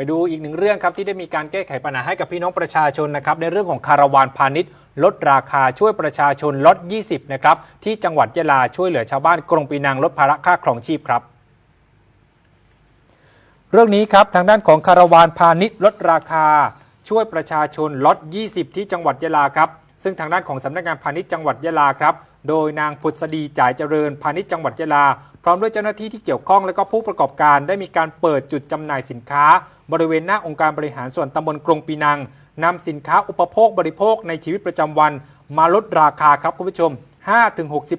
ไปดูอีกหนึ่งเรื่องครับที่ได้มีการแก้ไขปัญหาให้กับพี่น้องประชาชนนะครับในเรื่องของคาราวานพาณิชย์ ลดราคาช่วยประชาชนลด 20 นะครับ ที่จังหวัดยะลาช่วยเหลือชาวบ้านกรงปีนังลดภาระค่าครองชีพครับเรื่องนี้ครับทางด้านของคาราวานพาณิชย์ลดราคา ช่วยประชาชนลด 20 ที่จังหวัดยะลาครับ ซึ่งทางด้านของสำนักงานพาณิชย์จังหวัดยะลาครับ โดยนางพุทธดีจ่ายเจริญพาณิชย์จังหวัดยะลา พร้อมด้วยเจ้าหน้าที่ที่เกี่ยวข้องและก็ผู้ประกอบการได้มีการเปิดจุดจำหน่ายสินค้า บริเวณหน้าองค์การบริหารส่วนตำบลกรงปีนังนำสินค้าอุปโภคบริโภคในชีวิตประจำวัน มาลดราคาครับคุณผู้ชม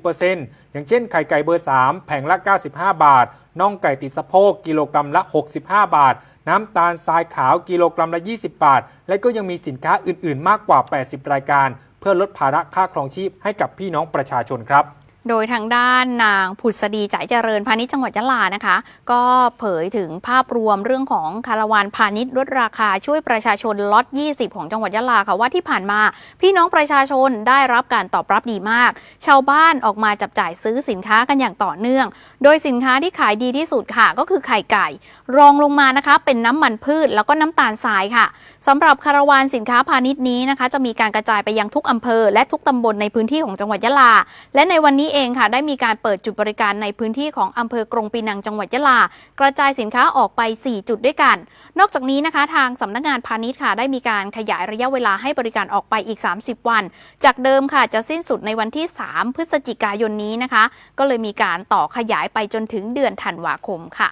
5-60%อย่างเช่นไข่ไก่เบอร์ 3 แผงละ 95 บาท น่องไก่ติดสะโพกกิโลกรัมละ 65 บาท น้ำตาลทรายขาวกิโลกรัมละ 20 บาท และก็ยังมีสินค้าอื่น ๆ มากกว่า 80 รายการ เพื่อลดภาระค่าครองชีพให้กับพี่น้องประชาชนครับ โดยทางด้านนางผุษดีจ่ายเจริญพาณิชย์จังหวัดยะลานะคะ ก็เผยถึงภาพรวมเรื่องของคาราวานพาณิชย์ลดราคาช่วยประชาชนล็อต 20 ของจังหวัดยะลาค่ะว่าที่ผ่านมา พี่น้องประชาชนได้รับการตอบรับดีมาก ชาวบ้านออกมาจับจ่ายซื้อสินค้ากันอย่างต่อเนื่อง โดยสินค้าที่ขายดีที่สุดค่ะ ก็คือไข่ไก่ รองลงมานะคะ เป็นน้ำมันพืชแล้วก็น้ำตาลทรายค่ะสำหรับคาราวานสินค้าพาณิชย์นี้นะคะ จะมีการกระจายไปยังทุกอำเภอ และทุกตำบลในพื้นที่ของจังหวัดยะลา และในวันนี้เองค่ะได้มีการเปิดจุดบริการในพื้นที่ของอำเภอกรงปีนังจังหวัดยะลา กระจายสินค้าออกไป 4 จุดด้วยกัน นอกจากนี้นะคะ ทางสำนักงานพาณิชย์ค่ะได้มีการขยายระยะเวลาให้บริการออกไปอีก 30 วัน จากเดิมค่ะจะสิ้นสุดในวันที่ 3 พฤศจิกายนนี้นะคะ ก็เลยมีการต่อขยายไปจนถึงเดือนธันวาคมค่ะ